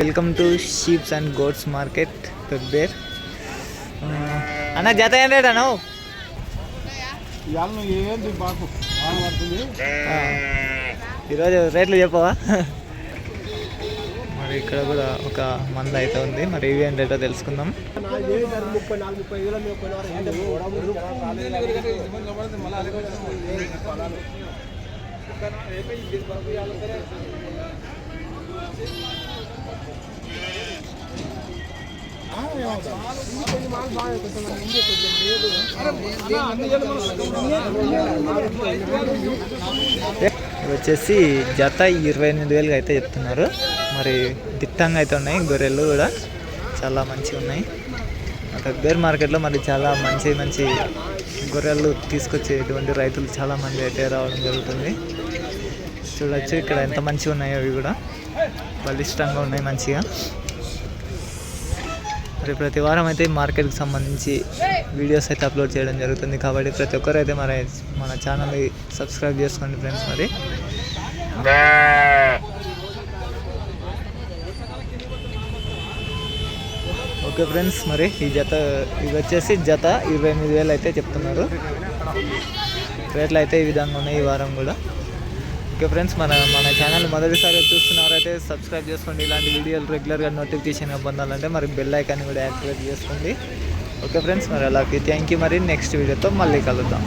Welcome to sheeps and goats market Pebbair అన్న జత ఏం రేట్ అను ఇవాళ నువ్వు ఏంది బాకు వాన పడుతుంది. ఈరోజు రేట్లు చెప్పవా? మరి ఇక్కడ కూడా ఒక మంద అయితే ఉంది. మరి ఇవి ఏం రేటో తెలుసుకుందాం. వచ్చేసి జత ఇరవై ఎనిమిది వేలుగా అయితే చెప్తున్నారు. మరి దిట్టంగా అయితే ఉన్నాయి. గొర్రెలు కూడా చాలా మంచిగా ఉన్నాయి. దగ్గర మార్కెట్లో మరి చాలా మంచి మంచి గొర్రెలు తీసుకొచ్చేటువంటి రైతులు చాలా మంది అయితే రావడం జరుగుతుంది. చూడొచ్చు ఇక్కడ ఎంత మంచిగా ఉన్నాయో అవి కూడా. బలిష్టంగా ఉన్నాయి మంచిగా. మరి ప్రతి వారం అయితే మార్కెట్కి సంబంధించి వీడియోస్ అయితే అప్లోడ్ చేయడం జరుగుతుంది కాబట్టి ప్రతి ఒక్కరు అయితే మన మన ఛానల్ని సబ్స్క్రైబ్ చేసుకోండి ఫ్రెండ్స్ మరి. ఓకే ఫ్రెండ్స్ మరి ఈ జత ఇవి వచ్చేసి జత ఇరవై ఎనిమిది వేలు అయితే చెప్తున్నారు. రేట్లు అయితే ఈ విధంగా ఉన్నాయి ఈ వారం కూడా. ఓకే ఫ్రెండ్స్ మన మన ఛానల్ మొదటిసారి చూస్తున్నారైతే సబ్స్క్రైబ్ చేసుకోండి. ఇలాంటి వీడియోలు రెగ్యులర్గా నోటిఫికేషన్ పొందాలంటే మరి బెల్ ఐకాన్ కూడా యాక్టివేట్ చేసుకోండి. ఓకే ఫ్రెండ్స్ మరి అలాగే థ్యాంక్ యూ మరి నెక్స్ట్ వీడియోతో మళ్ళీ కలుద్దాం.